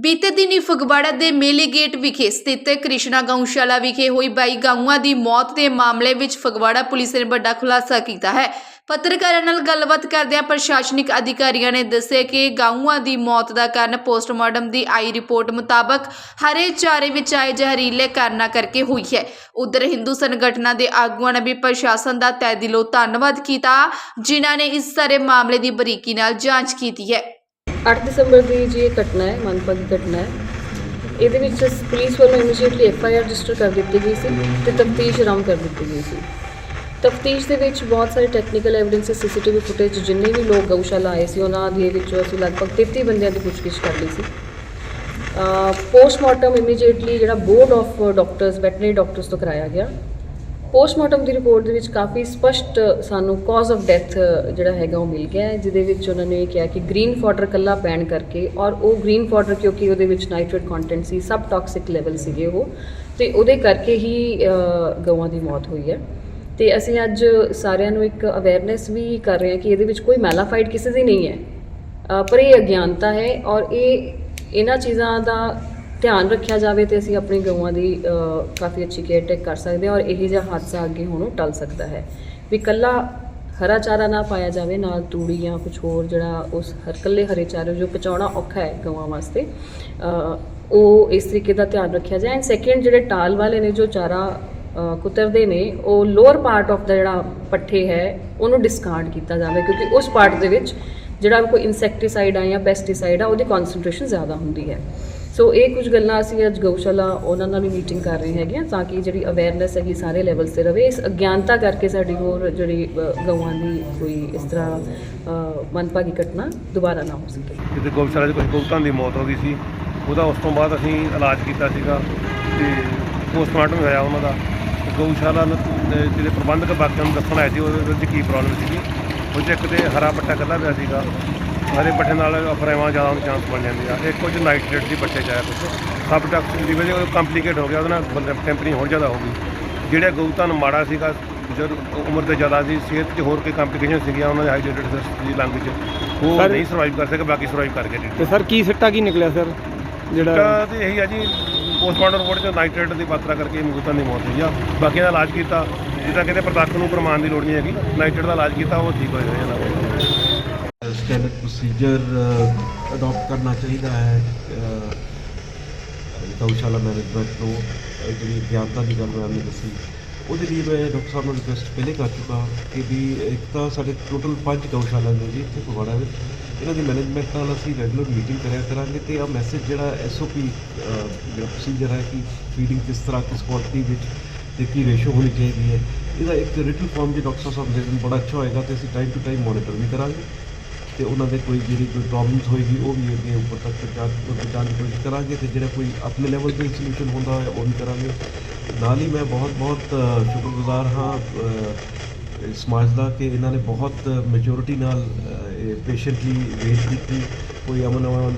ਬੀਤੇ ਦਿਨੀ ਫਗਵਾੜਾ ਦੇ ਮੇਲੇ ਗੇਟ ਵਿਖੇ ਸਥਿਤ ਕ੍ਰਿਸ਼ਨਾ ਗਊਸ਼ਾਲਾ ਵਿਖੇ ਹੋਈ ਬਾਈ ਗਾਊਆਂ ਦੀ ਮੌਤ ਦੇ ਮਾਮਲੇ ਵਿੱਚ ਫਗਵਾੜਾ ਪੁਲਿਸ ਨੇ ਵੱਡਾ ਖੁਲਾਸਾ ਕੀਤਾ ਹੈ। ਪੱਤਰਕਾਰਾਂ ਨਾਲ ਗੱਲਬਾਤ ਕਰਦਿਆਂ ਪ੍ਰਸ਼ਾਸਨਿਕ ਅਧਿਕਾਰੀਆਂ ਨੇ ਦੱਸਿਆ ਕਿ ਗਾਊਆਂ ਦੀ ਮੌਤ ਦਾ ਕਾਰਨ ਪੋਸਟਮਾਰਟਮ ਦੀ ਆਈ ਰਿਪੋਰਟ ਮੁਤਾਬਕ ਹਰੇ ਚਾਰੇ ਵਿੱਚ ਆਏ ਜ਼ਹਿਰੀਲੇ ਕਾਰਨਾਂ ਕਰਕੇ ਹੋਈ ਹੈ। ਉਧਰ ਹਿੰਦੂ ਸੰਗਠਨਾਂ ਦੇ ਆਗੂਆਂ ਨੇ ਵੀ ਪ੍ਰਸ਼ਾਸਨ ਦਾ ਤਹਿ ਦਿਲੋਂ ਧੰਨਵਾਦ ਕੀਤਾ, ਜਿਨ੍ਹਾਂ ਨੇ ਇਸ ਸਾਰੇ ਮਾਮਲੇ ਦੀ ਬਰੀਕੀ ਨਾਲ ਜਾਂਚ ਕੀਤੀ ਹੈ। 8 ਦਸੰਬਰ ਦੀ ਜੀ ਇਹ ਘਟਨਾ ਹੈ ਮਨਪਾਗੀ ਘਟਨਾ ਹੈ। ਇਹਦੇ ਵਿੱਚ ਪੁਲਿਸ ਵੱਲੋਂ immediately F I R register ਕਰ ਦਿੱਤੀ ਗਈ ਸੀ ਤੇ ਤਫਤੀਸ਼ ਆਰੰਭ ਕਰ ਦਿੱਤੀ ਗਈ ਸੀ। ਤਫਤੀਸ਼ ਦੇ ਵਿੱਚ ਬਹੁਤ ਸਾਰੇ ਟੈਕਨੀਕਲ ਐਵੀਡੈਂਸ ਸੀਸੀਟੀਵੀ ਫੁਟੇਜ ਜਿੰਨੇ ਵੀ ਲੋਕ ਗਊਸ਼ਾਲਾ ਆਏ ਸੀ, ਉਹਨਾਂ ਦੇ ਵਿੱਚੋਂ ਅਸੀਂ ਲਗਭਗ 33 ਬੰਦਿਆਂ ਦੀ ਪੁੱਛਗਿੱਛ ਕਰ ਲਈ ਸੀ। ਪੋਸਟਮਾਰਟਮ ਇਮੀਡੀਏਟਲੀ ਜਿਹੜਾ board of doctors veterinary doctors ਤੋਂ ਕਰਾਇਆ ਗਿਆ। ਪੋਸਟਮਾਰਟਮ ਦੀ ਰਿਪੋਰਟ ਦੇ ਵਿੱਚ ਕਾਫੀ ਸਪਸ਼ਟ ਸਾਨੂੰ ਕਾਜ਼ ਆਫ ਡੈਥ ਜਿਹੜਾ ਹੈਗਾ ਉਹ ਮਿਲ ਗਿਆ ਜਿਹਦੇ ਵਿੱਚ ਉਹਨਾਂ ਨੇ ਇਹ ਕਿਹਾ ਕਿ ਗ੍ਰੀਨ ਫਾਡਰ ਕੱਲਾ ਪੈਣ ਕਰਕੇ ਔਰ ਉਹ ਗ੍ਰੀਨ ਫਾਡਰ ਕਿਉਂਕਿ ਉਹਦੇ ਵਿੱਚ ਨਾਈਟ੍ਰੇਟ ਕੰਟੈਂਟ ਸੀ ਸਬ ਟਾਕਸਿਕ ਲੈਵਲ ਸੀਗੇ ਉਹ, ਤੇ ਉਹਦੇ ਕਰਕੇ ਹੀ ਗਊਆਂ ਦੀ ਮੌਤ ਹੋਈ ਹੈ। ਤੇ ਅਸੀਂ ਅੱਜ ਸਾਰਿਆਂ ਨੂੰ ਇੱਕ ਅਵੇਅਰਨੈਸ ਵੀ ਕਰ ਰਹੇ ਹਾਂ ਕਿ ਇਹਦੇ ਵਿੱਚ ਕੋਈ ਮੈਲਾਫਾਈਡ ਕਿਸੇ ਦੀ ਨਹੀਂ ਹੈ। ਪਰ ਇਹ ਅਗਿਆਨਤਾ ਹੈ ਔਰ ਇਹ ਇਹਨਾਂ ਚੀਜ਼ਾਂ ਦਾ ਧਿਆਨ ਰੱਖਿਆ ਜਾਵੇ ਤੇ ਅਸੀਂ ਆਪਣੀ ਗਊਆਂ ਦੀ ਕਾਫੀ ਅੱਛੀ ਕੇਅਰ ਟੇਕ ਕਰ ਸਕਦੇ ਹਾਂ ਔਰ ਇਹ ਜਿਹਾ ਹਾਦਸਾ ਅੱਗੇ ਹੋਣੋਂ ਟਲ ਸਕਦਾ ਹੈ। ਵੀ ਕੱਲਾ ਹਰਾ ਚਾਰਾ ਨਾ ਪਾਇਆ ਜਾਵੇ, ਨਾਲ ਤੂੜੀ ਜਾਂ ਕੁਝ ਹੋਰ ਜਿਹੜਾ ਉਸ ਹਰ ਕੱਲੇ ਹਰੇ ਚਾਰੇ ਜੋ ਪਚਾਉਣਾ ਔਖਾ ਹੈ ਗਊਆਂ ਵਾਸਤੇ ਉਹ ਇਸ ਤਰੀਕੇ ਦਾ ਧਿਆਨ ਰੱਖਿਆ ਜਾਏ। ਐਂਡ ਸੈਕਿੰਡ ਜਿਹੜੇ ਟਾਲ ਵਾਲੇ ਨੇ, ਜੋ ਚਾਰਾ ਕੁਤਰਦੇ ਨੇ, ਉਹ ਲੋਅਰ ਪਾਰਟ ਆਫ ਦਾ ਜਿਹੜਾ ਪੱਠੇ ਹੈ, ਉਹਨੂੰ ਡਿਸਕਾਰਡ ਕੀਤਾ ਜਾਵੇ ਕਿਉਂਕਿ ਉਸ ਪਾਰਟ ਦੇ ਵਿੱਚ ਜਿਹੜਾ ਕੋਈ ਇਨਸੈਕਟੀਸਾਈਡ ਆ ਜਾਂ ਪੈਸਟੀਸਾਈਡ ਆ, ਉਹਦੀ ਕਨਸੈਂਟ੍ਰੇਸ਼ਨ ਜ਼ਿਆਦਾ ਹੁੰਦੀ ਹੈ। ਸੋ ਇਹ ਕੁਝ ਗੱਲਾਂ ਅਸੀਂ ਅੱਜ ਗਊਸ਼ਾਲਾ ਉਹਨਾਂ ਨਾਲ ਵੀ ਮੀਟਿੰਗ ਕਰ ਰਹੇ ਹੈਗੇ ਤਾਂ ਕਿ ਜਿਹੜੀ ਅਵੇਅਰਨੈਸ ਹੈਗੀ ਸਾਰੇ ਲੈਵਲਸ ਤੇ ਰਵੇ। ਇਸ ਅਗਿਆਨਤਾ ਕਰਕੇ ਸਾਡੀ ਹੋਰ ਜਿਹੜੀ ਗਊਆਂ ਦੀ ਕੋਈ ਇਸ ਤਰ੍ਹਾਂ ਅ, ਘਟਨਾ ਦੁਬਾਰਾ ਨਾ ਹੋ ਸਕੇ। ਕਿਤੇ ਗਊਸ਼ਾਲਾ 'ਚ ਕੁਝ ਗਊਤਾਂ ਦੀ ਮੌਤ ਹੋ ਗਈ ਸੀ ਉਹਦਾ ਉਸ ਤੋਂ ਬਾਅਦ ਅਸੀਂ ਇਲਾਜ ਕੀਤਾ ਸੀਗਾ ਤੇ ਪੋਸਟਮਾਰਟਮ ਹੋਇਆ ਉਹਨਾਂ ਦਾ। ਗਊਸ਼ਾਲਾ ਨੂੰ ਜਿਹੜੇ ਪ੍ਰਬੰਧਕ ਬਾਕੀਆਂ ਨੂੰ ਦੱਸਣ ਆਏ ਸੀ ਉਹਦੇ ਵਿੱਚ ਕੀ ਪ੍ਰੋਬਲਮ ਸੀਗੀ। ਉਹ 'ਚ ਇੱਕ ਤੇ ਹਰਾ ਪੱਟਾ ਕੱਲਾ ਪਿਆ ਸੀਗਾ। ਹਰੇ ਪੱਠੇ ਨਾਲ ਅਫਰੇਵਾਂ ਜ਼ਿਆਦਾ ਹੋਣ ਚਾਂਸ ਬਣ ਜਾਂਦੇ ਆ। ਇੱਕ ਉਹ 'ਚ ਨਾਈਟ੍ਰੇਟ ਦੀ ਪੱਟੇ 'ਚ ਆਇਆ ਕੁਛ ਸਬ ਟਾਕਸਿਕ ਦੀ ਵਜ੍ਹਾ ਉਹ ਕੰਪਲਿਕੇਟ ਹੋ ਗਿਆ ਉਹਦੇ ਨਾਲ ਟੈਂਪਰੇਚਰ ਹੋਰ ਜ਼ਿਆਦਾ ਹੋ ਗਈ। ਜਿਹੜੇ ਗਊਤਾਂ ਨੂੰ ਮਾੜਾ ਸੀਗਾ ਜਦ ਉਮਰ ਤੇ ਜ਼ਿਆਦਾ ਸੀ ਸਿਹਤ 'ਚ ਹੋਰ ਕੋਈ ਕੰਪਲਿਕੇਸ਼ਨ ਸੀਗੀਆਂ ਉਹਨਾਂ ਦੇ ਹਾਈਡਰੇਟਡ ਦੀ ਲੰਗ 'ਚ ਉਹ ਸਰ- ਨਹੀਂ ਸਰਵਾਈਵ ਕਰ ਸਕੇ ਬਾਕੀ ਸਰਵਾਈਵ ਕਰ ਗਏ ਜੀ ਤੇ ਸਰ ਕੀ ਸਿੱਟਾ ਕੀ ਨਿਕਲਿਆ ਸਰ? ਜਿਹੜਾ ਤਾਂ ਇਹੀ ਆ ਜੀ ਪੋਸਟਮਾਰਟਮ ਰਿਪੋਰਟ 'ਚ ਨਾਈਟ੍ਰੇਟ ਦੀ ਮਾਤਰਾ ਕਰਕੇ ਮੌਤਾਂ ਦੀ ਮੌਤ ਹੋਈ ਆ। ਬਾਕੀ ਦਾ ਇਲਾਜ ਕੀਤਾ ਜਿੱਦਾਂ ਕਹਿੰਦੇ ਪ੍ਰਤੱਖ ਨੂੰ ਪ੍ਰਮਾਣ ਦੀ ਲੋੜ ਨਹੀਂ ਹੈਗੀ ਨਾਈਟ੍ਰੇਟ ਦਾ ਇਲਾਜ ਕੀਤਾ ਉਹ ਠੀਕ ਹੋ ਜਾਏਗਾ ਸਟੈਂਡਰਡ ਪ੍ਰੋਸੀਜਰ ਅਡਾਪਟ ਕਰਨਾ ਚਾਹੀਦਾ ਹੈ ਗਊਸ਼ਾਲਾ ਮੈਨੇਜਮੈਂਟ ਨੂੰ ਜਿਹੜੀ ਗਿਆਨਤਾ ਦੀ ਗੱਲ ਮੈਂ ਨੇ ਦੱਸੀ। ਉਹਦੇ ਲਈ ਮੈਂ ਡਾਕਟਰ ਸਾਹਿਬ ਨੂੰ ਰਿਕੁਐਸਟ ਪਹਿਲੇ ਕਰ ਚੁੱਕਾ ਕਿ ਵੀ ਇੱਕ ਤਾਂ ਸਾਡੇ ਟੋਟਲ ਪੰਜ ਗਊਸ਼ਾਲਾ ਨੇ ਜੀ ਇੱਥੇ ਫਗਵਾੜਾ ਵਿੱਚ। ਇਹਨਾਂ ਦੀ ਮੈਨੇਜਮੈਂਟ ਨਾਲ ਅਸੀਂ ਰੈਗੂਲਰ ਮੀਟਿੰਗ ਕਰਿਆ ਕਰਾਂਗੇ ਤੇ ਆ ਮੈਸੇਜ ਜਿਹੜਾ ਐਸਓਪੀ ਜਿਹੜਾ ਪ੍ਰੋਸੀਜਰ ਹੈ ਕਿ ਫੀਡਿੰਗ ਕਿਸ ਤਰ੍ਹਾਂ, ਕਿਸ ਕੁਆਲਿਟੀ ਵਿੱਚ ਤੇ ਕੀ ਰੇਸ਼ੋ ਹੋਣੀ ਚਾਹੀਦੀ ਹੈ। ਇਹਦਾ ਇੱਕ ਰਿਟਨ ਫਾਰਮ ਜੇ ਡਾਕਟਰ ਸਾਹਿਬ ਦੇ ਦੇਣ ਬੜਾ ਅੱਛਾ ਹੋਏਗਾ ਤੇ ਅਸੀਂ ਟਾਈਮ ਟੂ ਟਾਈਮ ਮੋਨੀਟਰ ਵੀ ਕਰਾਂਗੇ। ਤੇ ਉਹਨਾਂ ਦੇ ਕੋਈ ਜਿਹੜੀ ਕੋਈ ਪ੍ਰੋਬਲਮਸ ਹੋਏਗੀ, ਉਹ ਵੀ ਅੱਗੇ ਉੱਪਰ ਤੱਕ ਪਹੁੰਚਾ ਪਹੁੰਚਾਉਣ ਦੀ ਕੋਸ਼ਿਸ਼ ਕਰਾਂਗੇ ਤੇ ਜਿਹੜਾ ਕੋਈ ਆਪਣੇ ਲੈਵਲ ਤੇ ਸੋਲੂਸ਼ਨ ਹੁੰਦਾ ਹੋਇਆ, ਉਹ ਵੀ ਕਰਾਂਗੇ। ਨਾਲ ਹੀ ਮੈਂ ਬਹੁਤ ਬਹੁਤ ਸ਼ੁਕਰਗੁਜ਼ਾਰ ਹਾਂ ਸਮਾਜ ਦਾ ਕਿ ਇਹਨਾਂ ਨੇ ਬਹੁਤ ਮੈਜੋਰਿਟੀ ਨਾਲ ਪੇਸ਼ੈਂਟਲੀ ਵੇਟ ਕੀਤੀ। ਕੋਈ ਅਮਨ ਅਮਨ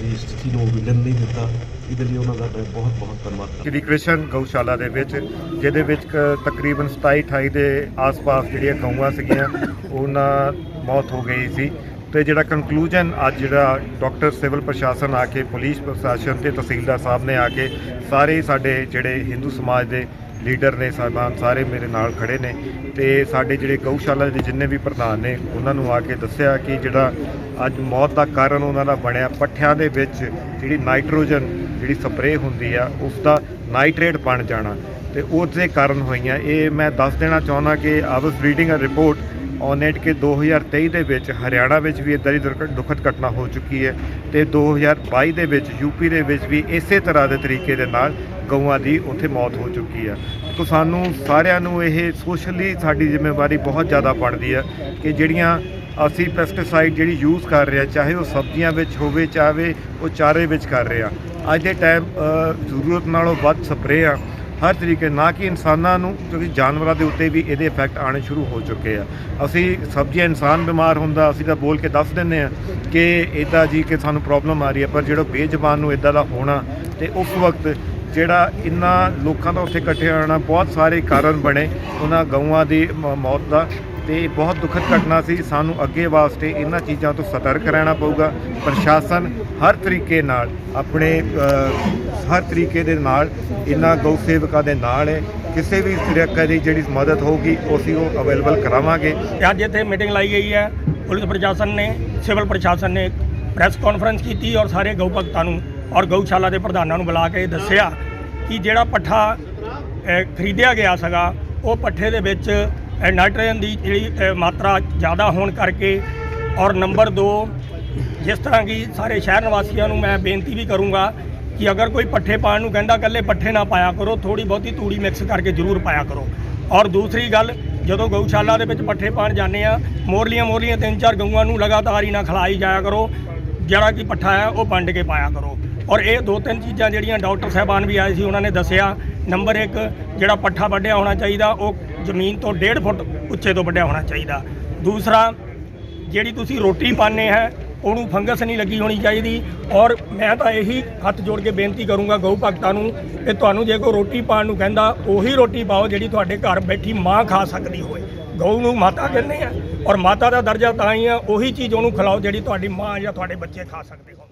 ਦੀ ਸਥਿਤੀ ਨੂੰ ਵਿਲਨ ਨਹੀਂ ਦਿੱਤਾ। ਇਹਦੇ ਲਈ ਉਹਨਾਂ ਦਾ ਮੈਂ ਬਹੁਤ ਬਹੁਤ ਧੰਨਵਾਦ ਸ਼੍ਰੀ ਕ੍ਰਿਸ਼ਨ ਗਊਸ਼ਾਲਾ ਦੇ ਵਿੱਚ, ਜਿਹਦੇ ਵਿੱਚ ਤਕਰੀਬਨ 27 28 ਦੇ ਆਸ-ਪਾਸ ਜਿਹੜੀਆਂ ਗਊਆਂ ਸੀਗੀਆਂ, ਉਹਨਾਂ ਮੌਤ ਹੋ ਗਈ ਸੀ। ਤੇ ਜਿਹੜਾ ਕੰਕਲੂਜਨ ਅੱਜ ਜਿਹੜਾ ਡਾਕਟਰ ਸਿਵਲ ਪ੍ਰਸ਼ਾਸਨ ਆ ਕੇ ਪੁਲਿਸ ਪ੍ਰਸ਼ਾਸਨ ਤੇ ਤਹਿਸੀਲਦਾਰ ਸਾਹਿਬ ਨੇ ਆ ਕੇ ਸਾਰੇ ਸਾਡੇ ਜਿਹੜੇ ਹਿੰਦੂ ਸਮਾਜ ਦੇ ਲੀਡਰ ਨੇ, ਸਾਹਿਬਾਨ ਸਾਰੇ ਮੇਰੇ ਨਾਲ ਖੜੇ ਨੇ ਤੇ ਸਾਡੇ ਜਿਹੜੇ ਗਊਸ਼ਾਲਾ ਦੇ ਜਿੰਨੇ ਵੀ ਪ੍ਰਧਾਨ ਨੇ, ਉਹਨਾਂ ਨੂੰ ਆ ਕੇ ਦੱਸਿਆ ਕਿ ਜਿਹੜਾ ਅੱਜ ਮੌਤ ਦਾ ਕਾਰਨ ਉਹਨਾਂ ਦਾ ਬਣਿਆ ਪੱਠਿਆਂ ਦੇ ਵਿੱਚ ਜਿਹੜੀ ਨਾਈਟ੍ਰੋਜਨ ਜਿਹੜੀ ਸਪਰੇਅ ਹੁੰਦੀ ਆ, ਉਸ ਦਾ ਨਾਈਟ੍ਰੇਟ ਬਣ ਜਾਣਾ ਤੇ ਉਸ ਦੇ ਕਾਰਨ ਹੋਈਆਂ। ਇਹ ਮੈਂ ਦੱਸ ਦੇਣਾ ਚਾਹੁੰਦਾ ਕਿ I was reading a report on it ਕਿ 2023 ਦੇ ਵਿੱਚ ਹਰਿਆਣਾ ਵਿੱਚ ਵੀ ਇਦਾਂ ਦੀ ਦੁਰਘ- ਦੁਖਦ ਘਟਨਾ ਹੋ ਚੁੱਕੀ ਹੈ ਤੇ 2022 ਦੇ ਵਿੱਚ ਯੂਪੀ ਦੇ ਵਿੱਚ ਵੀ ਇਸੇ ਤਰ੍ਹਾਂ ਦੇ ਤਰੀਕੇ ਦੇ ਨਾਲ ਗਊਆਂ ਦੀ ਉੱਥੇ ਮੌਤ ਹੋ ਚੁੱਕੀ ਆ ਤੋ ਸਾਨੂੰ ਸਾਰਿਆਂ ਨੂੰ ਇਹ ਸੋਸ਼ਲੀ ਸਾਡੀ ਜ਼ਿੰਮੇਵਾਰੀ ਬਹੁਤ ਜ਼ਿਆਦਾ ਬਣਦੀ ਹੈ ਕਿ ਜਿਹੜੀਆਂ ਅਸੀਂ ਪੈਸਟੀਸਾਈਡ ਜਿਹੜੀ ਯੂਜ਼ ਕਰ ਰਹੇ ਹਾਂ, ਚਾਹੇ ਉਹ ਸਬਜ਼ੀਆਂ ਵਿੱਚ ਹੋਵੇ, ਚਾਹੇ ਉਹ ਚਾਰੇ ਵਿੱਚ ਕਰ ਰਹੇ ਹਾਂ। ਅੱਜ ਦੇ ਟਾਈਮ ਜ਼ਰੂਰਤ ਨਾਲੋਂ ਵੱਧ ਸਪਰੇਅ ਆ। ਹਰ ਤਰੀਕੇ ਨਾ ਕਿ ਇਨਸਾਨਾਂ ਨੂੰ, ਕਿਉਂਕਿ ਜਾਨਵਰਾਂ ਦੇ ਉੱਤੇ ਵੀ ਇਹਦੇ ਇਫੈਕਟ ਆਣੇ ਸ਼ੁਰੂ ਹੋ ਚੁੱਕੇ ਆ। ਅਸੀਂ ਸਬਜ਼ੀਆਂ, ਇਨਸਾਨ ਬਿਮਾਰ ਹੁੰਦਾ, ਅਸੀਂ ਤਾਂ ਬੋਲ ਕੇ ਦੱਸ ਦਿੰਦੇ ਆ ਕਿ ਇਦਾਂ ਜੀ ਕਿ ਸਾਨੂੰ ਪ੍ਰੋਬਲਮ ਆ ਰਹੀ ਹੈ ਪਰ ਜਿਹੜਾ ਬੇਜ਼ਬਾਨ ਨੂੰ ਇਦਾਂ ਦਾ ਹੋਣਾ ਤੇ ਉਸ ਵਕਤ ਜਿਹੜਾ ਇੰਨਾ ਲੋਕਾਂ ਦਾ ਉੱਥੇ ਇਕੱਠੇ ਹੋਣਾ ਬਹੁਤ ਸਾਰੇ ਕਾਰਨ ਬਣੇ। ਉਹਨਾਂ ਗਊਆਂ ਦੀ ਮੌਤ ਦਾ ਤੇ ਬਹੁਤ ਦੁਖਦ ਘਟਨਾ ਸੀ। ਸਾਨੂੰ ਅੱਗੇ ਵਾਸਤੇ ਇਹਨਾਂ ਚੀਜ਼ਾਂ ਤੋਂ ਸਤਰਕ ਰਹਿਣਾ ਪਊਗਾ। ਪ੍ਰਸ਼ਾਸਨ ਹਰ ਤਰੀਕੇ ਨਾਲ ਆਪਣੇ ਹਰ ਤਰੀਕੇ ਦੇ ਨਾਲ ਇਹਨਾਂ ਗਊ ਸੇਵਕਾਂ ਦੇ ਨਾਲ ਹੈ। ਕਿਸੇ ਵੀ ਤਰੀਕੇ ਦੀ ਜਿਹੜੀ ਮਦਦ ਹੋਊਗੀ ਅਸੀਂ ਉਹ ਅਵੇਲੇਬਲ ਕਰਾਵਾਂਗੇ। ਤੇ ਅੱਜ ਇੱਥੇ ਮੀਟਿੰਗ ਲਾਈ ਗਈ ਹੈ। ਪੁਲਿਸ ਪ੍ਰਸ਼ਾਸਨ ਨੇ, ਸਿਵਲ ਪ੍ਰਸ਼ਾਸਨ ਨੇ ਪ੍ਰੈਸ ਕਾਨਫਰੰਸ ਕੀਤੀ ਔਰ ਸਾਰੇ ਗਊ ਭਗਤਾਂ ਨੂੰ ਔਰ ਗਊਸ਼ਾਲਾ ਦੇ ਪ੍ਰਧਾਨਾਂ ਨੂੰ ਬੁਲਾ ਕੇ ਦੱਸਿਆ ਕਿ ਜਿਹੜਾ ਪੱਠਾ ਖਰੀਦਿਆ ਗਿਆ ਸੀਗਾ, ਉਹ ਪੱਠੇ ਦੇ ਵਿੱਚ ਨਾਈਟ੍ਰੋਜਨ ਦੀ ਜਿਹੜੀ ਮਾਤਰਾ ਜ਼ਿਆਦਾ ਹੋਣ ਕਰਕੇ ਔਰ ਨੰਬਰ 2 ਜਿਸ ਤਰ੍ਹਾਂ ਕਿ ਸਾਰੇ ਸ਼ਹਿਰ ਨਿਵਾਸੀਆਂ ਨੂੰ ਮੈਂ ਬੇਨਤੀ ਵੀ ਕਰੂੰਗਾ ਕਿ ਅਗਰ ਕੋਈ ਪੱਠੇ ਪਾਣ ਨੂੰ ਕਹਿੰਦਾ ਇਕੱਲੇ ਪੱਠੇ ਨਾ ਪਾਇਆ ਕਰੋ ਥੋੜੀ ਬਹੁਤੀ ਤੂੜੀ ਮਿਕਸ ਕਰਕੇ ਜ਼ਰੂਰ ਪਾਇਆ ਕਰੋ। ਔਰ ਦੂਸਰੀ ਗੱਲ, ਜਦੋਂ ਗਊਸ਼ਾਲਾ ਦੇ ਵਿੱਚ ਪੱਠੇ ਪਾਣ ਜਾਂਦੇ ਆ ਮੋਰਲੀਆਂ ਮੋਰਲੀਆਂ ਤਿੰਨ ਚਾਰ ਗਊਆਂ ਨੂੰ ਲਗਾਤਾਰ ਹੀ ਨਾ ਖਿਲਾਈ ਜਾਇਆ ਕਰੋ, ਜਿਹੜਾ ਕਿ ਪੱਠਾ ਹੈ ਉਹ ਵੰਡ ਕੇ ਪਾਇਆ ਕਰੋ। ਔਰ ਇਹ ਦੋ ਤਿੰਨ ਚੀਜ਼ਾਂ ਜਿਹੜੀਆਂ ਡਾਕਟਰ ਸਾਹਿਬਾਨ ਵੀ ਆਏ ਸੀ, ਉਹਨਾਂ ਨੇ ਦੱਸਿਆ। ਨੰਬਰ 1 ਜਿਹੜਾ ਪੱਠਾ ਵੱਢਿਆ ਹੋਣਾ ਚਾਹੀਦਾ, ਉਹ ਜ਼ਮੀਨ ਤੋਂ 1.5 ਫੁੱਟ ਉੱਚੇ ਤੋਂ ਵੱਢਿਆ ਹੋਣਾ ਚਾਹੀਦਾ। ਦੂਸਰਾ, ਜਿਹੜੀ ਤੁਸੀਂ ਰੋਟੀ ਪਾਣੇ ਹੈ, ਉਹਨੂੰ ਫੰਗਸ ਨਹੀਂ ਲੱਗੀ ਹੋਣੀ ਚਾਹੀਦੀ। ਔਰ ਮੈਂ ਤਾਂ ਇਹੀ ਹੱਥ ਜੋੜ ਕੇ ਬੇਨਤੀ ਕਰੂੰਗਾ ਗਊ ਭਗਤਾਂ ਨੂੰ ਕਿ ਤੁਹਾਨੂੰ ਜੇ ਕੋਈ ਰੋਟੀ ਪਾਣ ਨੂੰ ਕਹਿੰਦਾ, ਉਹੀ ਰੋਟੀ ਪਾਓ ਜਿਹੜੀ ਤੁਹਾਡੇ ਘਰ ਬੈਠੀ ਮਾਂ ਖਾ ਸਕਦੀ ਹੋਵੇ। ਗਊ ਨੂੰ ਮਾਤਾ ਕਹਿੰਦੇ ਆ। ਔਰ ਮਾਤਾ ਦਾ ਦਰਜਾ ਤਾਂ ਹੀ ਆ, ਉਹੀ ਚੀਜ਼ ਉਹਨੂੰ ਖਿਲਾਓ ਜਿਹੜੀ ਤੁਹਾਡੀ ਮਾਂ ਜਾਂ ਤੁਹਾਡੇ ਬੱਚੇ ਖਾ ਸਕਦੇ ਹੋ